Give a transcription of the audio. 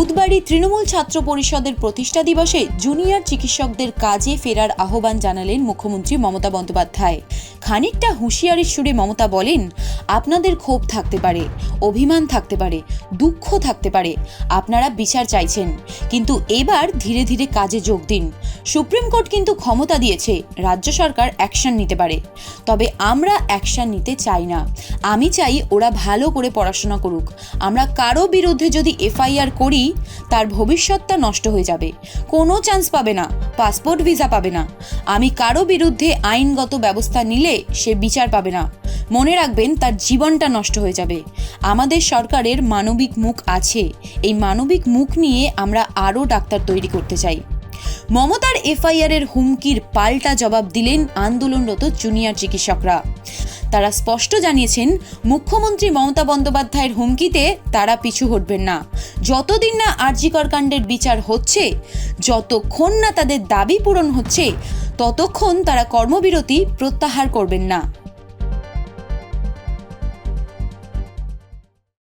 বুধবারই তৃণমূল ছাত্র পরিষদের প্রতিষ্ঠা দিবসে জুনিয়র চিকিৎসকদের কাজে ফেরার আহ্বান জানালেন মুখ্যমন্ত্রী মমতা বন্দ্যোপাধ্যায়। খানিকটা হুঁশিয়ারির সুরে মমতা বলেন, আপনাদের ক্ষোভ থাকতে পারে, অভিমান থাকতে পারে, দুঃখ থাকতে পারে, আপনারা বিচার চাইছেন। কিন্তু এবার ধীরে ধীরে কাজে যোগ দিন। সুপ্রিম কোর্ট কিন্তু ক্ষমতা দিয়েছে, রাজ্য সরকার অ্যাকশন নিতে পারে। তবে আমরা অ্যাকশন নিতে চাই না। আমি চাই ওরা ভালো করে পড়াশোনা করুক। আমরা কারও বিরুদ্ধে যদি এফআইআর করি, তার ভবিষ্যৎটা নষ্ট হয়ে যাবে। কোনো চান্স পাবে না, পাসপোর্ট ভিসা পাবে না। আমি কারও বিরুদ্ধে আইনগত ব্যবস্থা নিলে সে বিচার পাবে না। মনে রাখবেন, তার জীবনটা নষ্ট হয়ে যাবে। আমাদের সরকারের মানবিক মুখ আছে। এই মানবিক মুখ নিয়ে আমরা আরও ডাক্তার তৈরি করতে চাই। মমতার এফআইআর এর হুমকির পাল্টা জবাব দিলেন আন্দোলনরত জুনিয়র চিকিৎসকরা। তারা স্পষ্ট জানিয়েছেন, মুখ্যমন্ত্রী মমতা বন্দ্যোপাধ্যায়ের হুমকিতে তারা পিছু হটবেন না। যতদিন না আরজিকর কাণ্ডের বিচার হচ্ছে, যতক্ষণ না তাদের দাবি পূরণ হচ্ছে, ততক্ষণ তারা কর্মবিরতি প্রত্যাহার করবেন না।